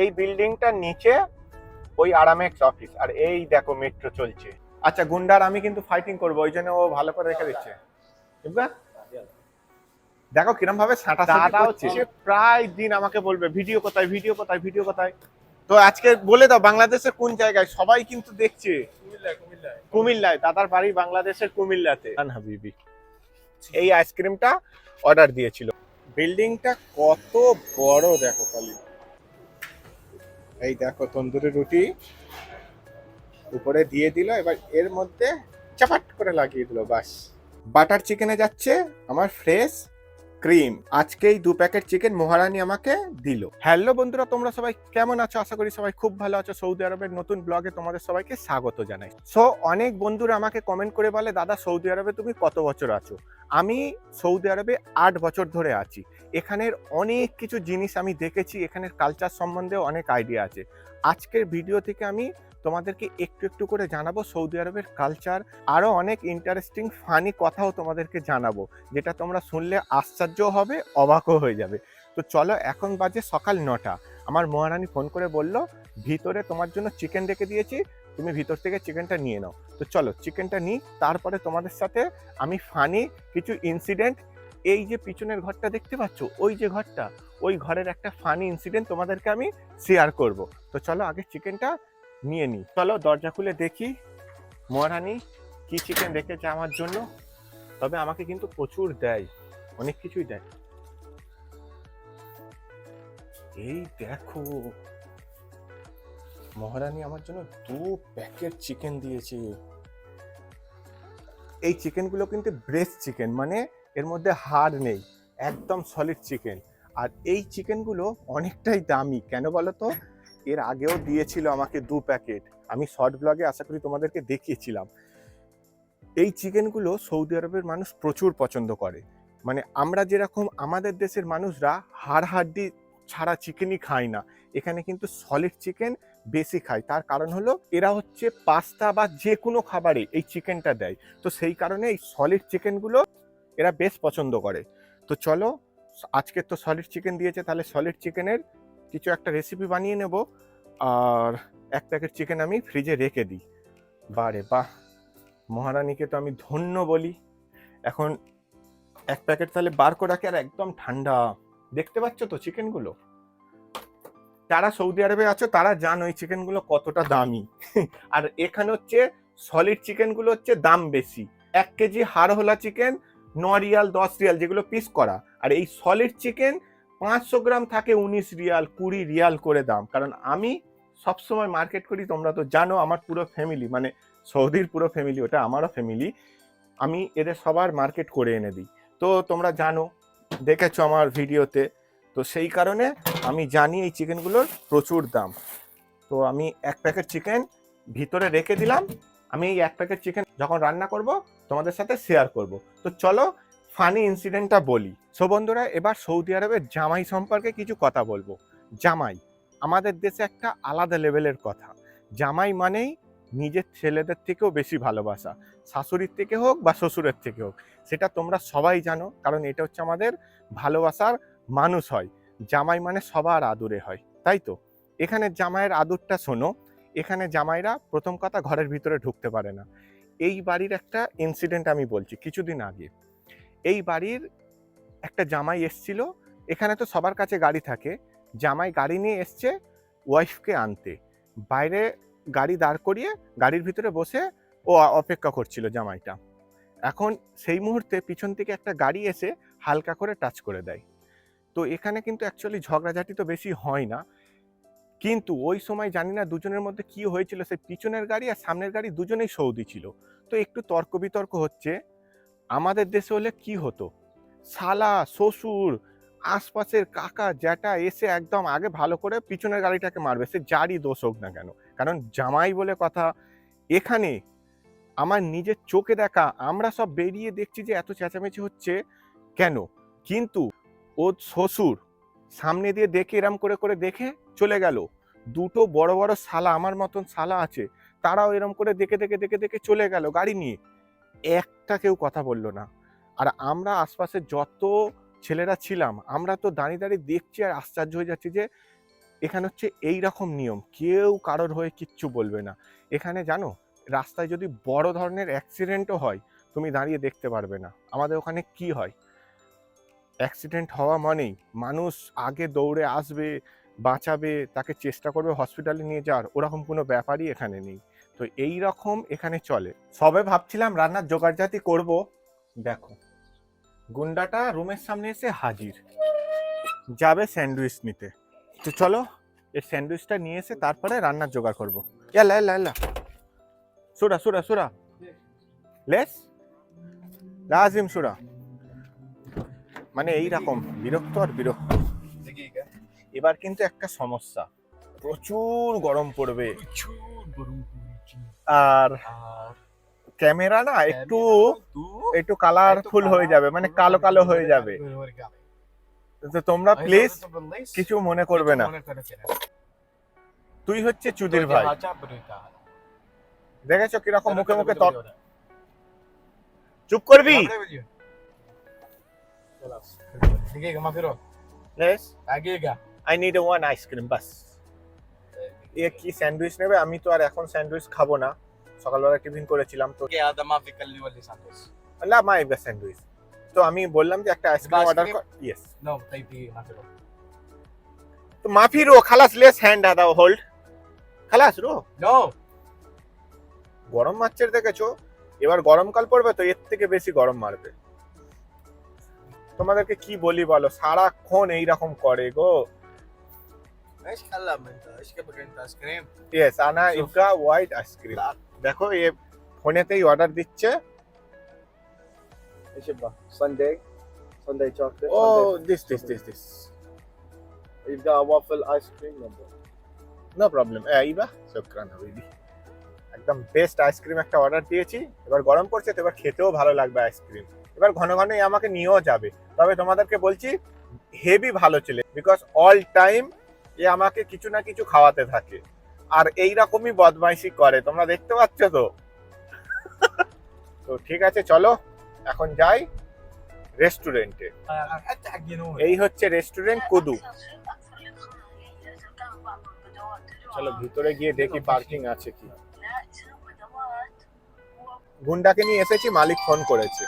এই বিল্ডিংটার নিচে ওই আরামেক্স অফিস আর এই দেখো মেট্রো চলছে। আচ্ছা গুন্ডার আমি কিন্তু ফাইটিং করব ওই জন্য ও ভালো করে রেখে দিচ্ছে। দেখো কিরম ভাবে সাঁটা সাঁটা হচ্ছে সে প্রায় দিন আমাকে বলবে ভিডিও কোথায় ভিডিও কোথায় ভিডিও কোথায়? তো আজকে বলে দাও বাংলাদেশের কোন জায়গায়? সবাই কিন্তু দেখছে। কুমিল্লায় দাদার বাড়ি বাংলাদেশের কুমিল্লাতে। হাবিবি। এই আইসক্রিমটা অর্ডার দিয়েছিল। বিল্ডিংটা কত বড় দেখো খালি। এই দেখো তন্দুরি রুটি উপরে দিয়ে দিল, এবার এর মধ্যে চাপাট করে লাগিয়ে দিল, বাস। বাটার চিকেনে যাচ্ছে আমার ফ্রেশ ক্রিম। আজকেই দু প্যাকেট চিকেন মহারানী আমাকে দিল। হ্যালো বন্ধুরা, তোমরা সবাই কেমন আছো? আশা করি সবাই খুব ভালো আছো। সৌদি আরবের নতুন ব্লগে তোমাদের সবাইকে স্বাগত জানাই। সো অনেক বন্ধুরা আমাকে কমেন্ট করে বলে, দাদা, সৌদি আরবে তুমি কত বছর আছো? আমি সৌদি আরবে আট বছর ধরে আছি। এখানের অনেক কিছু জিনিস আমি দেখেছি। এখানের কালচার সম্বন্ধে অনেক আইডিয়া আছে। আজকের ভিডিও থেকে আমি তোমাদেরকে একটু একটু করে জানাব সৌদি আরবের কালচার আরও অনেক ইন্টারেস্টিং ফানি কথাও তোমাদেরকে জানাব, যেটা তোমরা শুনলে আশ্চর্য হবে, অবাকও হয়ে যাবে। তো চলো এখন বাজে সকাল নটা। আমার মহারানী ফোন করে বলল, ভিতরে তোমার জন্য চিকেন রেখে দিয়েছি, তুমি ভিতর থেকে চিকেনটা নিয়ে নাও। তো চলো চিকেনটা নিই, তারপরে তোমাদের সাথে আমি ফানি কিছু ইনসিডেন্ট এই যে পিছনের ঘরটা দেখতে পাচ্ছ, ওই যে ঘরটা, ওই ঘরের একটা ফানি ইনসিডেন্ট তোমাদেরকে আমি শেয়ার করব। তো চলো আগে চিকেনটা নিয়ে নিই চলো, দরজা খুলে দেখি। মহারানী, কি চিকেন রেখেছে আমার জন্য? তবে আমাকে কিন্তু প্রচুর দেয়, অনেক কিছুই দেয়। এই দেখো, মহারানী আমার জন্য দু প্যাকেট চিকেন দিয়েছে। এই চিকেনগুলো কিন্তু ব্রেস্ট চিকেন মানে এর মধ্যে হাড় নেই, একদম সলিড চিকেন আর এই চিকেনগুলো অনেকটাই দামি, কেন বলো তো? এর আগেও দিয়েছিল আমাকে দু প্যাকেট। আমি শর্ট ব্লগে আশা করি তোমাদেরকে দেখিয়েছিলাম। এই চিকেনগুলো সৌদি আরবের মানুষ প্রচুর পছন্দ করে। মানে আমরা যেরকম আমাদের দেশের মানুষরা হাড় হাড্ডি ছাড়া চিকেনই খায় না। এখানে কিন্তু সলিড চিকেন বেশি খায়। তার কারণ হলো এরা হচ্ছে পাস্তা বা যে কোনো খাবারে এই চিকেনটা দেয়। তো সেই কারণে এই সলিড চিকেনগুলো এরা বেশ পছন্দ করে। তো চলো, আজকে তো সলিড চিকেন দিয়েছে, তাহলে সলিড চিকেনের কিছু একটা রেসিপি বানিয়ে নেব, আর এক প্যাকেট চিকেন আমি ফ্রিজে রেখে দিই। বারে বাহ! মহারানীকে তো আমি ধন্য বলি। এখন এক প্যাকেট তাহলে বার করে রাখি, আর একদম ঠান্ডা। দেখতে পাচ্ছ তো চিকেনগুলো যারা সৌদি আরবে আছো, তারা জানো এই চিকেনগুলো কতটা দামি। আর এখানে হচ্ছে সলিড চিকেনগুলো হচ্ছে দাম বেশি। এক কেজি হাড়হোলা চিকেন ন রিয়াল, দশ রিয়াল, যেগুলো পিস করা। আর এই সলিড চিকেন পাঁচশো গ্রাম থাকে উনিশ রিয়াল, কুড়ি রিয়াল করে দাম। কারণ আমি সবসময় মার্কেট করি, তোমরা তো জানো আমার পুরো ফ্যামিলি মানে সৌদির পুরো ফ্যামিলি ওটা আমারও ফ্যামিলি আমি এদের সবার মার্কেট করে এনে দিই। তো তোমরা জানো, দেখেছ আমার ভিডিওতে, তো সেই কারণে আমি জানি এই চিকেনগুলোর প্রচুর দাম। তো আমি এক প্যাকেট চিকেন ভিতরে রেখে দিলাম, আমি এই এক প্যাকেট চিকেন যখন রান্না করব, তোমাদের সাথে শেয়ার করব। তো চলো ফানি ইনসিডেন্টটা বলি। সো বন্ধুরা, এবার সৌদি আরবের জামাই সম্পর্কে কিছু কথা বলব। জামাই, আমাদের দেশে একটা আলাদা লেভেলের কথা। জামাই মানেই নিজের ছেলেদের থেকেও বেশি ভালোবাসা। শাশুড়ির থেকে হোক বা শ্বশুরের থেকে হোক। সেটা তোমরা সবাই জানো, কারণ এটা হচ্ছে আমাদের ভালোবাসার মানুষ হয়। জামাই মানে সবার আদুরে হয়, তাই তো? এখানে জামাইয়ের আদরটা শোনো, এখানে জামাইরা প্রথম কথা ঘরের ভিতরে ঢুকতে পারে না। এই বাড়ির একটা ইনসিডেন্ট আমি বলছি, কিছুদিন আগে। এই বাড়ির একটা জামাই এসছিল। এখানে তো সবার কাছে গাড়ি থাকে। জামাই গাড়ি নিয়ে এসছে ওয়াইফকে আনতে। বাইরে গাড়ি দাঁড় করিয়ে গাড়ির ভিতরে বসে ও অপেক্ষা করছিল জামাইটা। এখন সেই মুহূর্তে পিছন থেকে একটা গাড়ি এসে হালকা করে টাচ করে দেয়। তো এখানে কিন্তু অ্যাকচুয়ালি ঝগড়াঝাটি তো বেশি হয় না। কিন্তু ওই সময় জানি না দুজনের মধ্যে কি হয়েছিল, সেই পিছনের গাড়ি আর সামনের গাড়ি দুজনেই সৌদি ছিল। তো একটু তর্ক বিতর্ক হচ্ছে। আমাদের দেশে হলে কি হতো? শালা, শ্বশুর, আশপাশের কাকা, জ্যাঠা এসে একদম আগে ভালো করে পিছনের গাড়িটাকে মারবে। সে যারই দোষ হোক না কেন। কারণ জামাই বলে কথা, এখানে আমার নিজের চোখে দেখা, আমরা সব বেরিয়ে দেখছি যে এত চেঁচামেচি হচ্ছে কেন? কিন্তু ও শ্বশুর সামনে দিয়ে দেখে এরম করে করে দেখে চলে গেল। দুটো বড় বড় শালা, আমার মতন শালা আছে, তারাও এরম করে দেখে দেখে দেখে দেখে চলে গেল গাড়ি নিয়ে। একটা কেউ কথা বলল না। আর আমরা আশপাশে যত ছেলেরা ছিলাম, আমরা তো দাঁড়িয়ে দাঁড়িয়ে দেখছি আর আশ্চর্য হয়ে যাচ্ছি যে, এখানে হচ্ছে এই রকম নিয়ম, কেউ কারোর হয়ে কিচ্ছু বলবে না। এখানে জানো, রাস্তায় যদি বড় ধরনের অ্যাক্সিডেন্টও হয়, তুমি দাঁড়িয়ে দেখতে পারবে না। আমাদের ওখানে কি হয়? অ্যাক্সিডেন্ট হওয়া মানেই মানুষ আগে দৌড়ে আসবে, বাঁচাবে, তাকে চেষ্টা করবে হসপিটালে নিয়ে যাওয়ার। ওরকম কোনো ব্যাপারই এখানে নেই। তো এই রকম এখানে চলে। সবে ভাবছিলাম রান্নার জোগাড় জাতি করব। দেখো, গুন্ডাটা রুমের সামনে এসে হাজির। যাবে স্যান্ডউইচ নিতে। তো চলো, এই স্যান্ডউইচটা নিয়ে এসে তারপরে রান্নার জোগাড় করব। এলা এলা এলা সুরা সুরা সুরা। লেস? লাজিম সুরা। মানে এই রকম বিরক্ত আর বিরক্ত। এবার কিন্তু একটা সমস্যা। প্রচুর গরম পড়বে। প্রচুর গরম আর ক্যামেরা না একটু একটু কালারফুল হয়ে যাবে মানে কালো কালো হয়ে যাবে তোমরা প্লিজ কিছু মনে করবে না। তুই হচ্ছে চুদির ভাই। দেখেছ কীরকম মুখে মুখে চুপ করবি? I need one ice cream বাস। এ কি স্যান্ডউইচ নেবে? আমি তো আর এখন স্যান্ডউইচ খাব না। সকালবেলা টিফিন করেছিলাম তো। কে আদমা বিকলনি वाली স্যান্ডউইচ? না মাই বেস্ট স্যান্ডউইচ। তো আমি বললাম যে একটা আইসক্রিম অর্ডার কর ইয়েস নো তাই পি তো মাফি রো খালাস লেস হ্যান্ড আদা হোল্ড খালাস রো। নো গরম মাছের দেখেছ? এবার গরমকাল পড়বে তো এর থেকে বেশি গরম মারবে। তোমাদেরকে কি বলি বলো? সারাক্ষণ এইরকম করে গো। इश खाल्ला म्हणतं इश के पर्यंत आईस्क्रीम येस आना इवका দেখো এ ফোনেতেই অর্ডার দিচ্ছে। এসে বা sundae sundae chocolate O this this this this the waffle ice cream number no problem এইবা শুকরান হাবিবি একদম বেস্ট আইসক্রিম একটা অর্ডার দিয়েছি। এবার গরম পড়ছে তো এবার খেতেও ভালো লাগবে আইসক্রিম এবার ঘন ঘনই আমাকে নিয়েও যাবে। তবে তোমাদেরকে বলছি হেভি ভালো ছিল। বিকজ অল টাইম এ আমাকে কিছু না কিছু খাওয়াতে থাকে। আর এই রকমই বদমাইশি করে তোমরা দেখতে পাচ্ছ তো? তো ঠিক আছে চলো এখন যাই রেস্টুরেন্টে হ্যাঁ, হ্যাঁ, হ্যাঁ, এই হচ্ছে রেস্টুরেন্ট কুদু। চলো ভিতরে গিয়ে দেখি পার্কিং আছে কি। গুন্ডাকে নিয়ে এসেছি মালিক ফোন করেছে।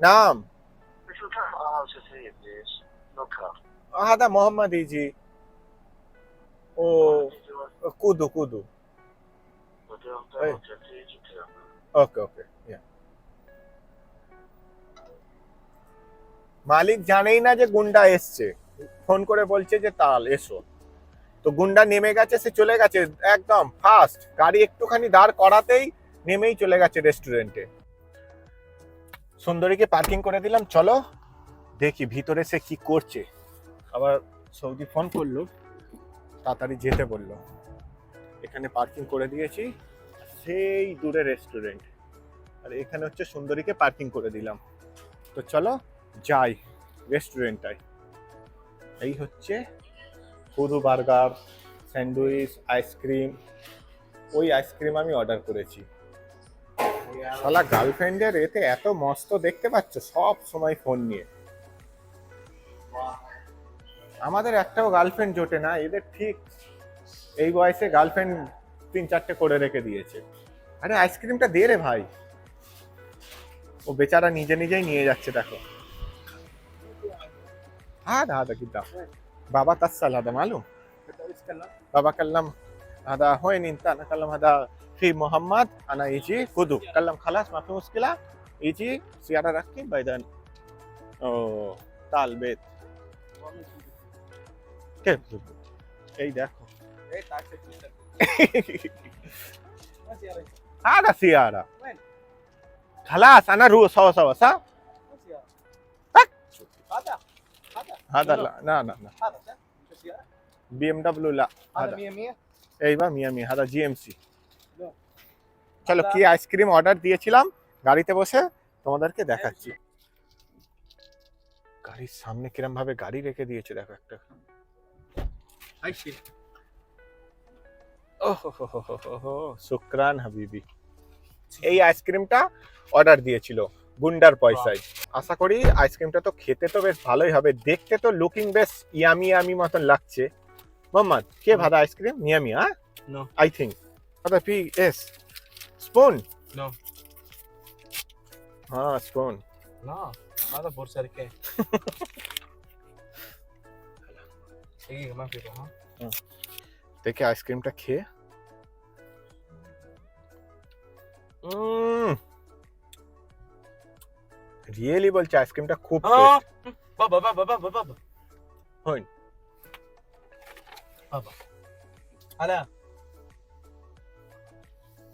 নাম? হাদা মোহাম্মদ ইজি ও, কুদু কুদু। ওকে ওকে মালিক জানেই না যে গুন্ডা এসছে। ফোন করে বলছে যে, তাল, এসো। তো গুন্ডা নেমে গেছে, সে চলে গেছে একদম ফাস্ট। গাড়ি একটুখানি দাঁড় করাতেই নেমেই চলে গেছে রেস্টুরেন্টে। সুন্দরীকে পার্কিং করে দিলাম, চলো দেখি ভিতরে সে কি করছে। আবার সৌদি ফোন করল, তাড়াতাড়ি যেতে বলল। এখানে পার্কিং করে দিয়েছি, সেই দূরে রেস্টুরেন্ট আর এখানে হচ্ছে সুন্দরীকে পার্কিং করে দিলাম। তো চলো যাই রেস্টুরেন্টটায় এই হচ্ছে পুরু বার্গার, স্যান্ডউইচ, আইসক্রিম। ওই আইসক্রিম আমি অর্ডার করেছি। শালা গার্লফ্রেন্ডের এতে এত মস্ত দেখতে পাচ্ছ? সব সময় ফোন নিয়ে। আমাদের একটাও গার্লফ্রেন্ড জোটে না, এদের ঠিক এই বয়সে গার্লফ্রেন্ড তিন চারটে করে রেখে দিয়েছে। আরে আইসক্রিমটা দে রে ভাই। ও বেচারা নিজে নিজেই নিয়ে যাচ্ছে, দেখো। হ্যাঁ দাদা কি দাও। বাবা তার সাল দাদা মালুম? বাবা কাল্লাম দাদা হয়ে কাল্লাম দাদা ফি মোহাম্মদ, আনা ইজি হুদু। কাল্লাম খালাস, মাফি মুশকিলা, ইজি সিয়ারা রাখি, বাইদান। ও তাল বেত تعال البيت كيف اي দেখো ايه تعال هذا سياره خلاص انا روح سوا سوا صح هذا هذا هذا لا لا لا لا هذا صح؟ شو سيارة؟ بي ام دبليو لا هذا هذا 100 100 এইবার মিয়া মিয়া হাদা জিএমসি লো। চলো কি আইসক্রিম অর্ডার দিয়েছিলাম গাড়িতে বসে তোমাদেরকে দেখাচ্ছি গাড়ির সামনে কিরম ভাবে গাড়ি রেখে দিয়েছে দেখো একটা আইসি oh, শুক্রান হাবিবি। এই আইসক্রিমটা অর্ডার দিয়েছিল গুন্ডার পয়সায়। আশা করি আইসক্রিমটা তো খেতে তো বেশ ভালোই হবে। দেখতে তো লুকিং বেশ ইয়ামি ইয়ামি মতন লাগছে। মোহাম্মদ কে ভাদা আইসক্রিম? নিয়ামি হ্যাঁ? আই থিঙ্ক ভাদা পি এস। স্পুন? হ্যাঁ স্পুন। না ভাদা বোর কে। হ্যাঁ? দেখে আইসক্রিমটা খেয়ে। রিয়েলি বলছে আইসক্রিমটা খুব বাবা বাবা বাবা বাবা হইন। বাবা। আলা।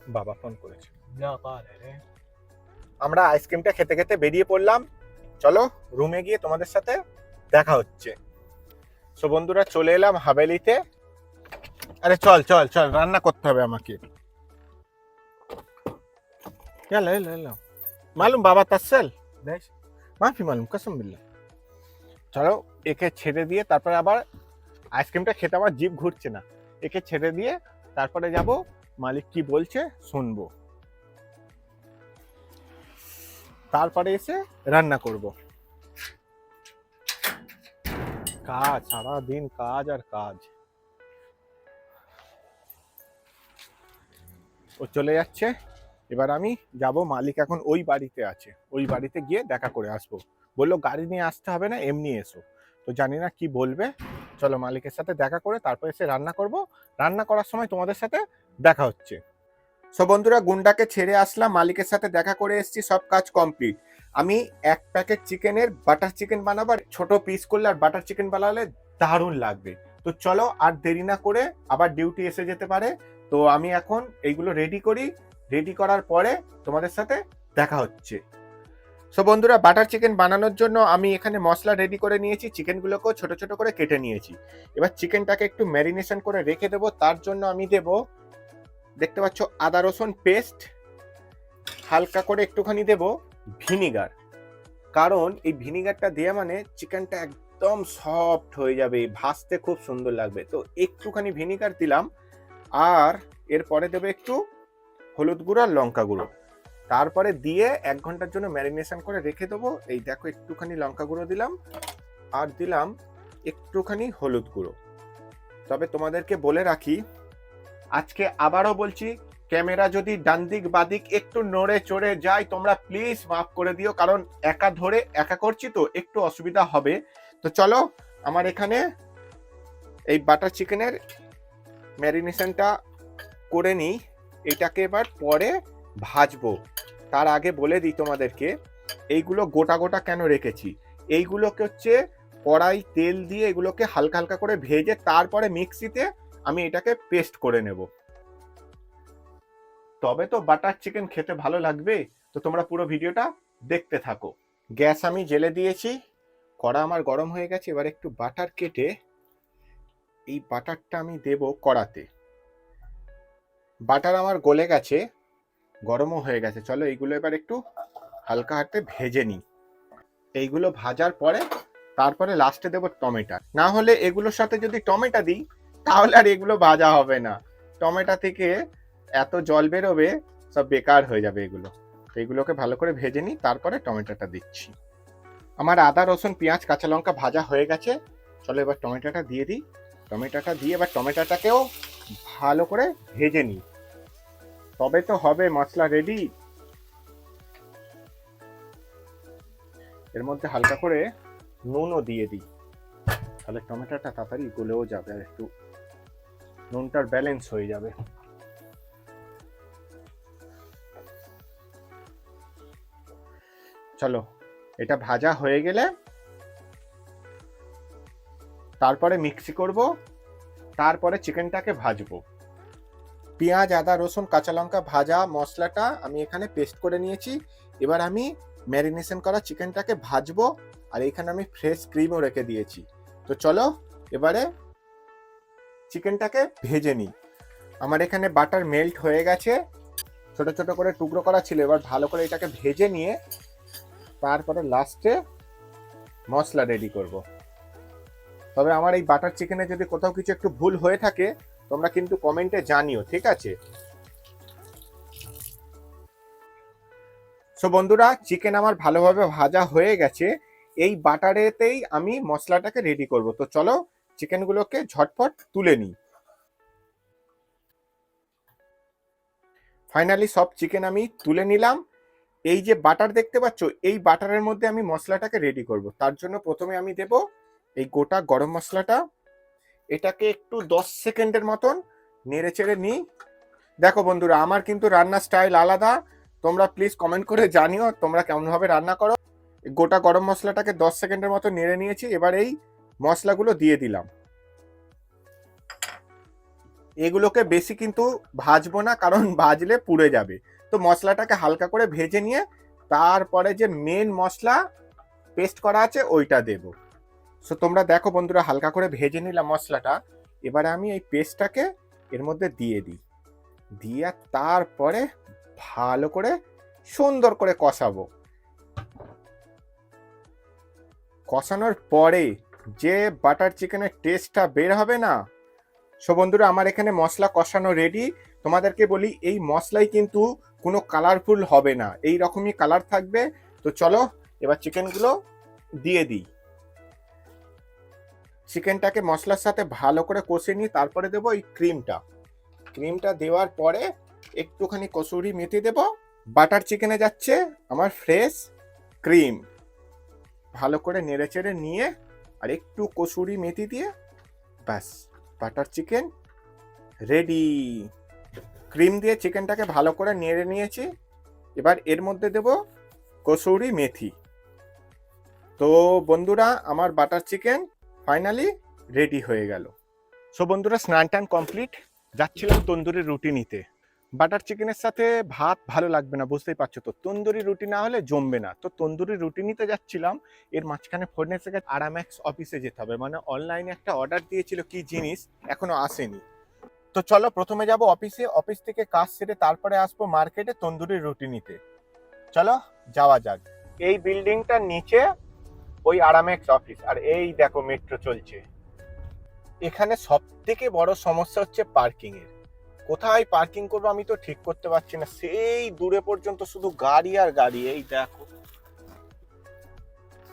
বাবা ফোন করেছে। না পারে রে। আমরা আইসক্রিমটা খেতে খেতে বেরিয়ে পড়লাম। চলো রুমে গিয়ে তোমাদের সাথে দেখা হচ্ছে। সো বন্ধুরা চলে এলাম হাভেলিতে আরে চল চল চল রান্না করতে হবে আমাকে يلا يلا يلا মালুম বাবা তাসেল ليش؟ মাফি মালুম কসম বিল্লাহ চলো একে ছেড়ে দিয়ে তারপরে আবার আইসক্রিমটা খেতে আমার জিভ ঘুরছে না একে ছেড়ে দিয়ে তারপরে যাব মালিক কি বলছে শুনবো তারপরে এসে রান্না করব কাজ সারা দিন কাজ আর কাজ। ও চলে যাচ্ছে। এবার আমি যাব, মালিক এখন ওই বাড়িতে আছে। ওই বাড়িতে গিয়ে দেখা করে আসব। বলল, গাড়ি নিয়ে আসতে হবে না, এমনি এসো। তো জানি না কি বলবে। চলো মালিকের সাথে দেখা করে তারপর এসে রান্না করব। রান্না করার সময় তোমাদের সাথে দেখা হচ্ছে। সো বন্ধুরা, গুন্ডাকে ছেড়ে আসলাম। মালিকের সাথে দেখা করে এসেছি, সব কাজ কমপ্লিট। আমি এক প্যাকেট চিকেনের বাটার চিকেন বানাবার, ছোট পিস করলে আর বাটার চিকেন বানালে দারুণ লাগবে। তো চলো আর দেরি না করে আবার ডিউটি এসে যেতে পারে। তো আমি এখন এইগুলো রেডি করি। রেডি করার পরে তোমাদের সাথে দেখা হচ্ছে। সো বন্ধুরা বাটার চিকেন বানানোর জন্য আমি এখানে মশলা রেডি করে নিয়েছি। চিকেনগুলোকেও ছোট ছোট করে কেটে নিয়েছি। এবার চিকেনটাকে একটু ম্যারিনেশন করে রেখে দেবো। তার জন্য আমি দেব, দেখতে পাচ্ছ, আদা রসুন পেস্ট হালকা করে একটুখানি দেব। ভিনিগার। কারণ এই ভিনিগারটা দেওয়া মানে চিকেনটা একদম সফট হয়ে যাবে, ভাজতে খুব সুন্দর লাগবে। তো একটুখানি ভিনিগার দিলাম, আর এরপরে দেবে একটু হলুদ গুঁড়ো আর লঙ্কা গুঁড়ো। তারপরে দিয়ে এক ঘণ্টার জন্য ম্যারিনেশন করে রেখে দেবো। এই দেখো একটুখানি লঙ্কা গুঁড়ো দিলাম, আর দিলাম একটুখানি হলুদ গুঁড়ো। তবে তোমাদেরকে বলে রাখি, আজকে আবারও বলছি ক্যামেরা যদি ডান দিক বাদিক একটু নড়ে চড়ে যায়, তোমরা প্লিজ মাফ করে দিও, কারণ একা ধরে একা করছি তো, একটু অসুবিধা হবে। তো চলো, আমার এখানে এই বাটার চিকেনের ম্যারিনেশনটা করে নিই। এটাকে এবার পরে ভাজবো। তার আগে বলে দিই তোমাদেরকে, এইগুলো গোটা গোটা কেন রেখেছি? এইগুলোকে হচ্ছে কড়াই তেল দিয়ে এগুলোকে হালকা হালকা করে ভেজে তারপরে মিক্সিতে আমি এটাকে পেস্ট করে নেব। তবে তো বাটার চিকেন খেতে ভালো লাগবে। তো তোমরা পুরো ভিডিওটা দেখতে থাকো। গ্যাস আমি জেলে দিয়েছি। কড়া আমার গরম হয়ে গেছে। এবার একটু বাটার কেটে এই বাটারটা আমি দেব কড়াতে। বাটার আমার গলে গেছে, গরমও হয়ে গেছে। চলো এইগুলো এবার একটু হালকা হাতে ভেজে নিই। এইগুলো ভাজার পরে তারপরে লাস্টে দেবো টমেটো। না হলে এগুলোর সাথে যদি টমেটো দিই, তাহলে আর এগুলো ভাজা হবে না। টমেটো থেকে এত জল বেরোবে, সব বেকার হয়ে যাবে এগুলো। এগুলোকে ভালো করে ভেজে নিই, তারপরে টমেটোটা দিচ্ছি। আমার আদা, রসুন, পেঁয়াজ, কাঁচা লঙ্কা ভাজা হয়ে গেছে। চলো এবার টমেটোটা দিয়ে দিই। টমেটোটা দিয়ে এবার টমেটোটাকেও ভালো করে ভেজে নিই। তবে তো হবে মশলা রেডি এর মধ্যে হালকা করে নুনও দিয়ে দিই। তাহলে টমেটোটা তাড়াতাড়ি গলেও যাবে আর একটু নুনটার ব্যালেন্স হয়ে যাবে। চলো, এটা ভাজা হয়ে গেলে তারপরে মিক্সি করব, তারপরে চিকেনটাকে ভাজবো। পেঁয়াজ, আদা, রসুন, কাঁচা লঙ্কা ভাজা মশলাটা আমি এখানে পেস্ট করে নিয়েছি। এবার আমি ম্যারিনেশন করা চিকেনটাকে ভাজবো আর এখানে আমি ফ্রেশ ক্রিমও রেখে দিয়েছি। তো চলো, এবারে চিকেনটাকে ভেজে নিই। আমার এখানে বাটার মেল্ট হয়ে গেছে। ছোট ছোট করে টুকরো করা ছিল, এবার ভালো করে এটাকে ভেজে নিয়ে তারপরে লাস্টে মশলা রেডি করব। তবে আমার এই বাটার চিকেনে যদি কোথাও কিছু একটু ভুল হয়ে থাকে, তোমরা কিন্তু কমেন্টে জানিও, ঠিক আছে? সো বন্ধুরা চিকেন আমার ভালোভাবে ভাজা হয়ে গেছে। এই বাটারেতেই আমি মশলাটাকে রেডি করব। তো চলো চিকেনগুলোকে ঝটপট তুলে নিই। ফাইনালি সব চিকেন আমি তুলে নিলাম। এই যে বাটার দেখতে পাচ্ছ, এই বাটারের মধ্যে আমি মশলাটাকে রেডি করব। তার জন্য প্রথমে আমি দেব এই গোটা গরম মশলাটা। এটাকে একটু দশ সেকেন্ডের মতন নেড়ে চেড়ে নিই। দেখো বন্ধুরা, আমার কিন্তু রান্নার স্টাইল আলাদা। তোমরা প্লিজ কমেন্ট করে জানিও তোমরা কেমনভাবে রান্না করো। গোটা গরম মশলাটাকে দশ সেকেন্ডের মতো নেড়ে নিয়েছি। এবার এই মশলাগুলো দিয়ে দিলাম। এগুলোকে বেশি কিন্তু ভাজবো না, কারণ ভাজলে পুড়ে যাবে। তো মশলাটাকে হালকা করে ভেজে নিয়ে তারপরে যে মেন মশলা পেস্ট করা আছে ওইটা দেব। সো তোমরা দেখো বন্ধুরা, হালকা করে ভেজে নিলাম মশলাটা। এবারে আমি এই পেস্টটাকে এর মধ্যে দিয়ে দিই। দিয়ে তারপরে ভালো করে সুন্দর করে কষাবো। কষানোর পরে যে বাটার চিকেনের টেস্টটা বের হবে না? সো বন্ধুরা, আমার এখানে মশলা কষানো রেডি তোমাদেরকে বলি, এই মশলাই কিন্তু কোনো কালারফুল হবে না। এই রকমই কালার থাকবে। তো চলো, এবার চিকেনগুলো দিয়ে দিই। চিকেনটাকে মশলার সাথে ভালো করে কষে নিই তারপরে দেবো এই ক্রিমটা ক্রিমটা দেওয়ার পরে একটুখানি কসুরি মেথি দেব। বাটার চিকেনে যাচ্ছে আমার ফ্রেশ ক্রিম ভালো করে নেড়ে চেড়ে নিয়ে আর একটু কসুরি মেথি দিয়ে ব্যাস বাটার চিকেন রেডি ক্রিম দিয়ে চিকেনটাকে ভালো করে নেড়ে নিয়েছি। এবার এর মধ্যে দেব কসুরি মেথি। তো বন্ধুরা, আমার বাটার চিকেন ফাইনালি রেডি হয়ে গেল। সো বন্ধুরা, স্নান টান কমপ্লিট। যাচ্ছিলাম তন্দুরি রুটি নিতে। বাটার চিকেনের সাথে ভাত ভালো লাগবে না, বুঝতেই পারছ তো। তন্দুরি রুটি না হলে জমবে না। তো তন্দুরি রুটি নিতে যাচ্ছিলাম, এর মাঝখানে ফোন এসে গেছে, আরাম্যাক্স অফিসে যেতে হবে। মানে অনলাইনে একটা অর্ডার দিয়েছিল কি জিনিস, এখনও আসেনি। তো চলো প্রথমে যাব অফিসে অফিস থেকে কাজ সেরে তারপরে আসব মার্কেটে তন্দুরি রুটি নিতে। চলো, যাওয়া যাক। এই বিল্ডিংটার নিচে ওই আরামেক্স অফিস আর এই দেখো মেট্রো চলছে। এখানে সব থেকে বড় সমস্যা হচ্ছে পার্কিং এর কোথায় পার্কিং করব আমি তো ঠিক করতে পারছি না। সেই দূরে পর্যন্ত শুধু গাড়ি আর গাড়ি। এই দেখো।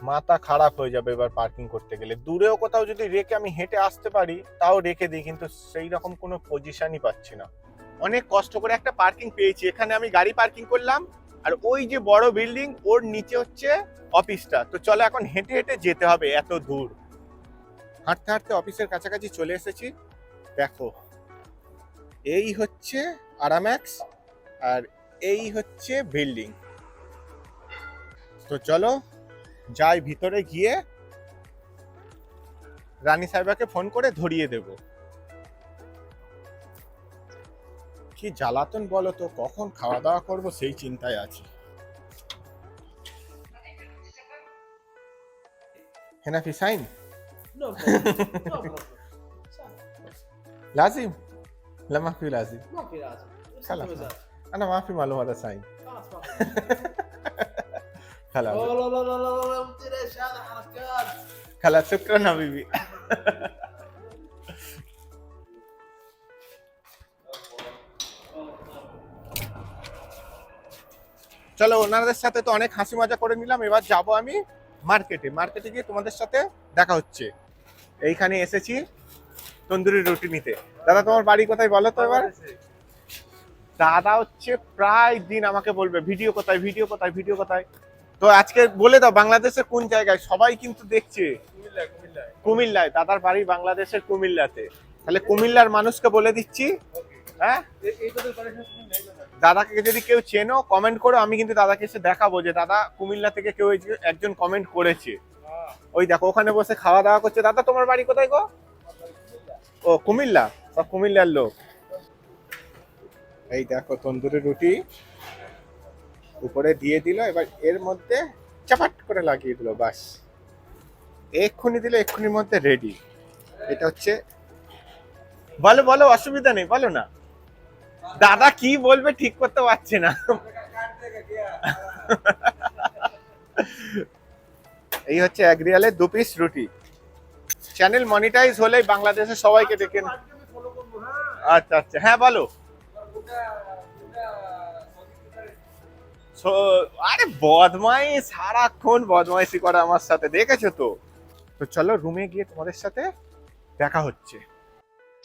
মাথা খারাপ হয়ে যাবে এবার পার্কিং করতে গেলে। দূরেও কোথাও যদি রেখে আমি হেঁটে আসতে পারি, তাও রেখে দিই, কিন্তু সেই রকম কোনো পজিশনই পাচ্ছি না। অনেক কষ্ট করে একটা পার্কিং পেয়েছি। এখানে আমি গাড়ি পার্কিং করলাম, আর ওই যে বড় বিল্ডিং ওর নিচে হচ্ছে অফিসটা তো চলো এখন হেঁটে হেঁটে যেতে হবে এত দূর। হাঁটতে হাঁটতে অফিসের কাছাকাছি চলে এসেছি। দেখো, এই হচ্ছে আরাম্যাক্স আর এই হচ্ছে বিল্ডিং তো চলো যাই ভিতরে গিয়ে রানী সাহেবাকে ফোন করে ধরিয়ে দেব কি জ্বালাতন বলো তো কখন খাওয়া দাওয়া করব সেই চিন্তায় আছি هنا في ساين No problem. No problem. لازم لا ما في لازم ما في لازم. بس خلاص. مزاج. انا ما في معلومه هذا ساين خلاص ما في. خلاص لا لا لا لا لا لا مدري ايش هذا حركات خلاص شكرا حبيبي চলো ওনাদের সাথে তো অনেক হাসি মজা করে নিলাম এবার যাব আমি মার্কেটে মার্কেটে গিয়ে তোমাদের সাথে দেখা হচ্ছে এইখানে এসেছি তন্দুরি রুটি নিতে দাদা তোমার বাড়ি কোথায় বলো তো এবার দাদা হচ্ছে প্রায় দিন আমাকে বলবে ভিডিও কোথায় ভিডিও কোথায় ভিডিও কোথায় তো আজকে বলে দাও, বাংলাদেশের কোন জায়গায়? সবাই কিন্তু দেখছে। কুমিল্লা কুমিল্লা কুমিল্লায়, দাদার বাড়ি বাংলাদেশের কুমিল্লাতে। তাহলে কুমিল্লার মানুষকে বলে দিচ্ছি হ্যাঁ? দাদাকে যদি কেউ চেনো কমেন্ট করো, আমি কিন্তু দাদাকে এসে দেখাবো যে, দাদা, কুমিল্লা থেকে কেউ একজন কমেন্ট করেছে। ওই দেখো, ওখানে বসে খাওয়া দাওয়া করছে। দাদা, তোমার বাড়ি কোথায় গো? ও, কুমিল্লা? কুমিল্লার লোক। এই দেখো, তন্দুরি রুটি। উপরে দিয়ে দিল, এবার এর মধ্যে চাপাট করে লাগিয়ে দিল, বাস। এক্ষুনি দিলে এক্ষুনির মধ্যে রেডি এটা হচ্ছে বলো বলো, অসুবিধা নেই, বলো না। দাদা কি বলবে ঠিক করতে পারছে না। এই হচ্ছে এক রিয়ালের দু পিস রুটি। চ্যানেল মনিটাইজ হলেই বাংলাদেশে সবাইকে দেখেন আচ্ছা আচ্ছা। হ্যাঁ বলো। আরে বদমাই সারাক্ষণ বদমাইশি করে আমার সাথে, দেখেছ তো? তো চলো রুমে গিয়ে তোমাদের সাথে দেখা হচ্ছে।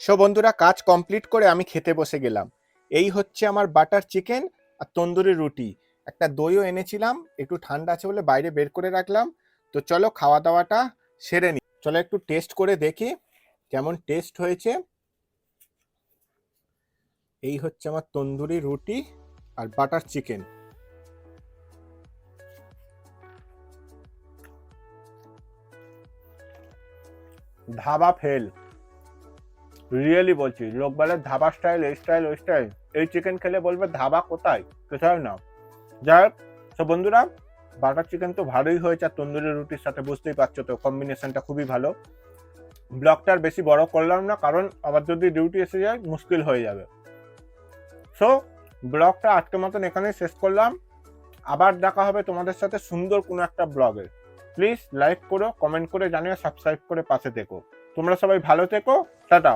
সো বন্ধুরা, কাজ কমপ্লিট করে আমি খেতে বসে গেলাম। এই হচ্ছে আমার বাটার চিকেন আর তন্দুরি রুটি। একটা দইও এনেছিলাম, একটু ঠান্ডা আছে বলে বাইরে বের করে রাখলাম। তো চলো খাওয়া দাওয়াটা সেরে নি। চলো একটু টেস্ট করে দেখি কেমন টেস্ট হয়েছে। এই হচ্ছে আমার তন্দুরি রুটি আর butter chicken dhaba fail really বলছি, লোক বলে ধাবা স্টাইল এই স্টাইল ওই স্টাইল এই চিকেন খেলে বলবে ধাবা কোথায়? কোথাও না? যাই হোক, তো বন্ধুরা বাটার চিকেন তো ভালোই হয়েছে, আর তন্দুরি রুটির সাথে বুঝতেই পারছ তো কম্বিনেশনটা খুবই ভালো। ব্লগটা আর বেশি বড় করলাম না, কারণ আবার যদি ডিউটি এসে যায়, মুশকিল হয়ে যাবে। সো ব্লগটা আজকের মতন এখানে শেষ করলাম। আবার দেখা হবে তোমাদের সাথে সুন্দর কোনো একটা ব্লগে প্লিজ লাইক করো কমেন্ট করে জানিও সাবস্ক্রাইব করে পাশে থেকো। তোমরা সবাই ভালো থেকো, টাটা।